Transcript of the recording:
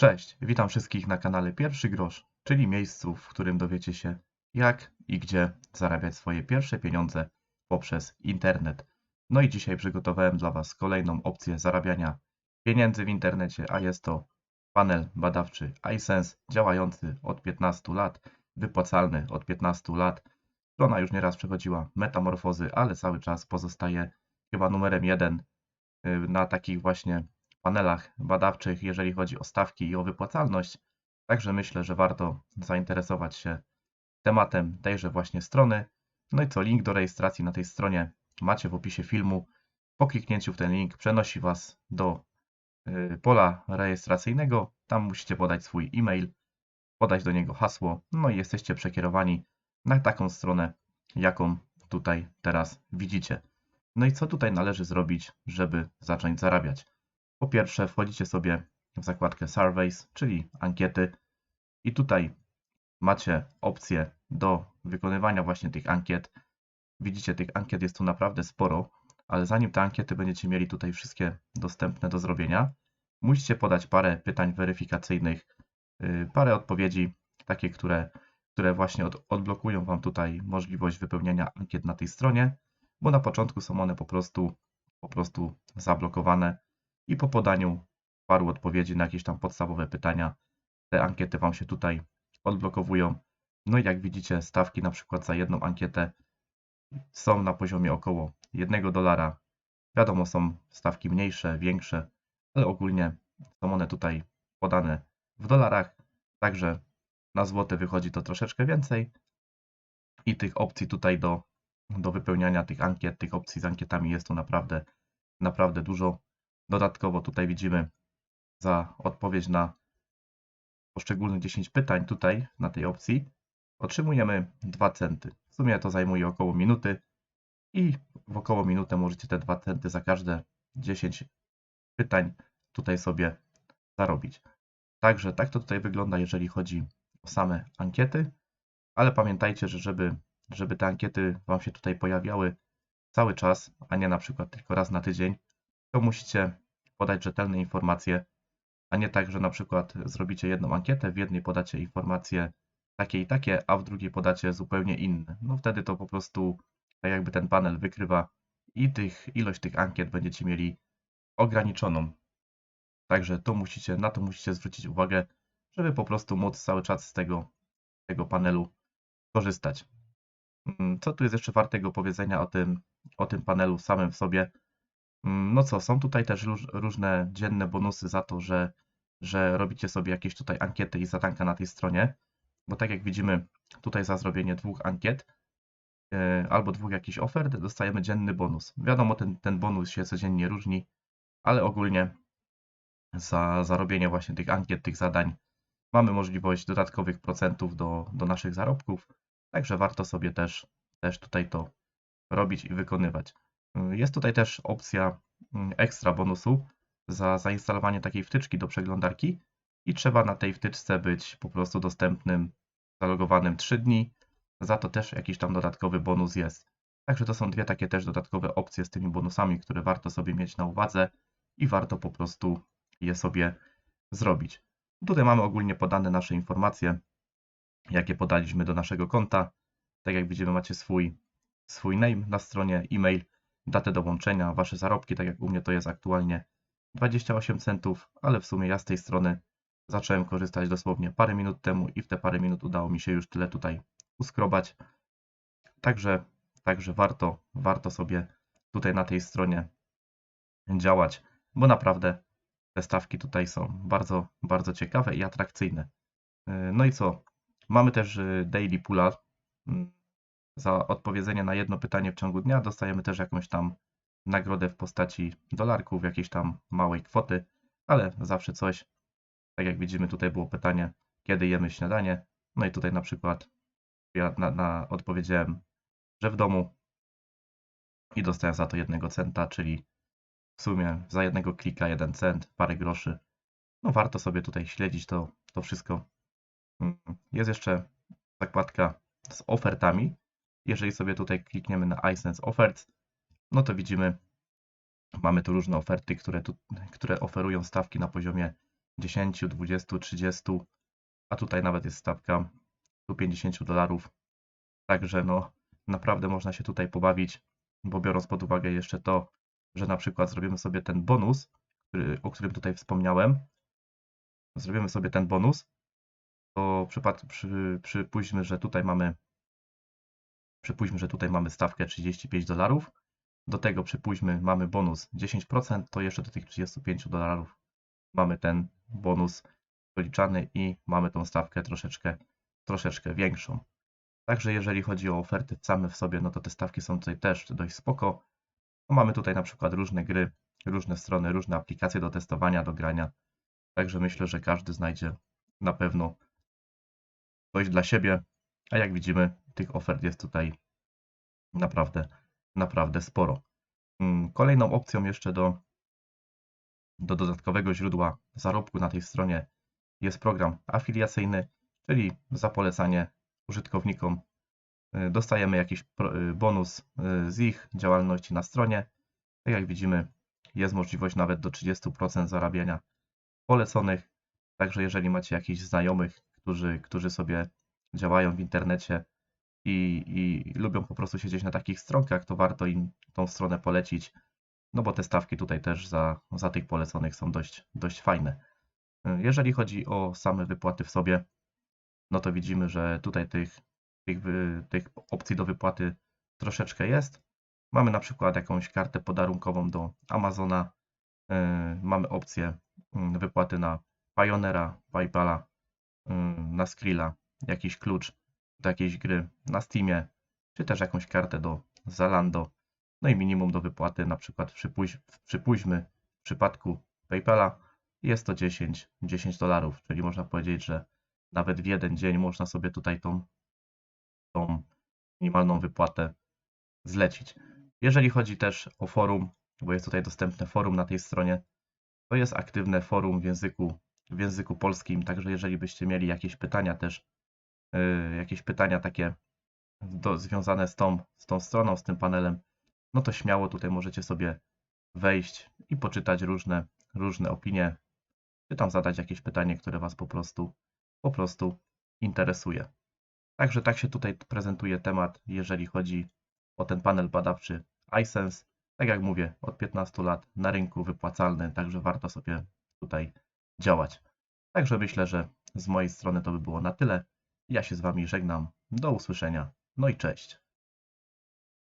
Cześć, witam wszystkich na kanale Pierwszy Grosz, czyli miejscu, w którym dowiecie się jak i gdzie zarabiać swoje pierwsze pieniądze poprzez internet. No i dzisiaj przygotowałem dla Was kolejną opcję zarabiania pieniędzy w internecie, a jest to panel badawczy iSense działający od 15 lat, wypłacalny od 15 lat. Strona już nieraz przechodziła metamorfozy, ale cały czas pozostaje chyba numerem jeden y, na takich właśnie panelach badawczych, jeżeli chodzi o stawki i o wypłacalność. Także myślę, że warto zainteresować się tematem tejże właśnie strony. No i co, link do rejestracji na tej stronie macie w opisie filmu. Po kliknięciu w ten link przenosi Was do y, pola rejestracyjnego. Tam musicie podać swój e-mail, podać do niego hasło, no i jesteście przekierowani na taką stronę, jaką tutaj teraz widzicie. No i co tutaj należy zrobić, żeby zacząć zarabiać? Po pierwsze, wchodzicie sobie w zakładkę Surveys, czyli ankiety, i tutaj macie opcję do wykonywania właśnie tych ankiet. Widzicie, tych ankiet jest tu naprawdę sporo, ale zanim te ankiety będziecie mieli tutaj wszystkie dostępne do zrobienia, musicie podać parę pytań weryfikacyjnych, y, parę odpowiedzi, takie, które, które właśnie od, odblokują Wam tutaj możliwość wypełniania ankiet na tej stronie, bo na początku są one po prostu, po prostu zablokowane i po podaniu paru odpowiedzi na jakieś tam podstawowe pytania, te ankiety Wam się tutaj odblokowują. No i jak widzicie, stawki na przykład za jedną ankietę są na poziomie około 1 dolara. Wiadomo, są stawki mniejsze, większe, ale ogólnie są one tutaj podane w dolarach, także na złote wychodzi to troszeczkę więcej i tych opcji tutaj do, do wypełniania tych ankiet, tych opcji z ankietami jest tu naprawdę, naprawdę dużo. Dodatkowo tutaj widzimy za odpowiedź na poszczególne 10 pytań tutaj na tej opcji otrzymujemy 2 centy. W sumie to zajmuje około minuty i w około minutę możecie te 2 centy za każde 10 pytań tutaj sobie zarobić. Także tak to tutaj wygląda, jeżeli chodzi o same ankiety, ale pamiętajcie, że żeby, żeby te ankiety Wam się tutaj pojawiały cały czas, a nie na przykład tylko raz na tydzień, to musicie podać rzetelne informacje, a nie tak, że na przykład zrobicie jedną ankietę, w jednej podacie informacje takie i takie, a w drugiej podacie zupełnie inne. No wtedy to po prostu tak jakby ten panel wykrywa i tych, ilość tych ankiet będziecie mieli ograniczoną. Także to musicie, na to musicie zwrócić uwagę, żeby po prostu móc cały czas z tego, tego panelu korzystać. Mm, co tu jest jeszcze wartego powiedzenia o tym, o tym panelu samym w sobie? Mm, no co, są tutaj też różne dzienne bonusy za to, że, że robicie sobie jakieś tutaj ankiety i zadanka na tej stronie, bo tak jak widzimy tutaj za zrobienie dwóch ankiet yy, albo dwóch jakichś ofert dostajemy dzienny bonus. Wiadomo, ten, ten bonus się codziennie różni, ale ogólnie za zarobienie właśnie tych ankiet, tych zadań mamy możliwość dodatkowych procentów do, do naszych zarobków, także warto sobie też, też tutaj to robić i wykonywać. Jest tutaj też opcja mm, ekstra bonusu za zainstalowanie takiej wtyczki do przeglądarki i trzeba na tej wtyczce być po prostu dostępnym, zalogowanym 3 dni. Za to też jakiś tam dodatkowy bonus jest. Także to są dwie takie też dodatkowe opcje z tymi bonusami, które warto sobie mieć na uwadze i warto po prostu je sobie zrobić. Tutaj mamy ogólnie podane nasze informacje, jakie podaliśmy do naszego konta. Tak jak widzimy, macie swój, swój name na stronie, e-mail, datę dołączenia, wasze zarobki, tak jak u mnie to jest aktualnie 28 centów, ale w sumie ja z tej strony zacząłem korzystać dosłownie parę minut temu i w te parę minut udało mi się już tyle tutaj uskrobać. Także, także warto, warto sobie tutaj na tej stronie działać, bo naprawdę te stawki tutaj są bardzo, bardzo ciekawe i atrakcyjne. No i co? Mamy też y, daily poola. Za odpowiedzenie na jedno pytanie w ciągu dnia dostajemy też jakąś tam nagrodę w postaci dolarków, jakiejś tam małej kwoty, ale zawsze coś. Tak jak widzimy, tutaj było pytanie, kiedy jemy śniadanie. No i tutaj na przykład ja na, na odpowiedziałem, że w domu i dostałem za to jednego centa, czyli w sumie za jednego klika jeden cent, parę groszy. No warto sobie tutaj śledzić to, to wszystko. Mm, jest jeszcze zakładka z ofertami. Jeżeli sobie tutaj klikniemy na iSense Offers, no to widzimy, mamy tu różne oferty, które, tu, które oferują stawki na poziomie 10, 20, 30, a tutaj nawet jest stawka 150 dolarów. Także no naprawdę można się tutaj pobawić, bo biorąc pod uwagę jeszcze to, że na przykład zrobimy sobie ten bonus, który, o którym tutaj wspomniałem, zrobimy sobie ten bonus, to przypad, przy, przypuśćmy, że tutaj mamy przypuśćmy, że tutaj mamy stawkę 35 dolarów, do tego przypuśćmy mamy bonus 10%, to jeszcze do tych 35 dolarów mamy ten bonus doliczany i mamy tą stawkę troszeczkę, troszeczkę większą. Także jeżeli chodzi o oferty same w sobie, no to te stawki są tutaj też dość spoko. No mamy tutaj na przykład różne gry, różne strony, różne aplikacje do testowania, do grania. Także myślę, że każdy znajdzie na pewno coś dla siebie. A jak widzimy, tych ofert jest tutaj naprawdę, naprawdę sporo. Mm, Kolejną opcją jeszcze do, do dodatkowego źródła zarobku na tej stronie jest program afiliacyjny, czyli za polecanie użytkownikom y, dostajemy jakiś y, bonus y, z ich działalności na stronie. Tak jak widzimy, jest możliwość nawet do 30% zarabiania poleconych. Także jeżeli macie jakichś znajomych, którzy, którzy sobie działają w internecie i, i lubią po prostu siedzieć na takich stronkach, to warto im tą stronę polecić, no bo te stawki tutaj też za, za tych poleconych są dość, dość fajne. Jeżeli chodzi o same wypłaty w sobie, no to widzimy, że tutaj tych, tych, tych opcji do wypłaty troszeczkę jest. Mamy na przykład jakąś kartę podarunkową do Amazona, yy, mamy opcję yy, wypłaty na Pioneera, Paypala, yy, na Skrilla, jakiś klucz do jakiejś gry na Steamie, czy też jakąś kartę do Zalando. No i minimum do wypłaty, na przykład przypuś, przypuśćmy w przypadku PayPala jest to 10, 10 dolarów, czyli można powiedzieć, że nawet w jeden dzień można sobie tutaj tą, tą minimalną wypłatę zlecić. Jeżeli chodzi też o forum, bo jest tutaj dostępne forum na tej stronie, to jest aktywne forum w języku, w języku polskim, także jeżeli byście mieli jakieś pytania też, jakieś pytania takie do, związane z tą, z tą stroną, z tym panelem, no to śmiało tutaj możecie sobie wejść i poczytać różne, różne opinie, czy tam zadać jakieś pytanie, które Was po prostu, po prostu interesuje. Także tak się tutaj prezentuje temat, jeżeli chodzi o ten panel badawczy iSense. Tak jak mówię, od 15 lat na rynku wypłacalny, także warto sobie tutaj działać. Także myślę, że z mojej strony to by było na tyle. Ja się z Wami żegnam. Do usłyszenia. No i cześć.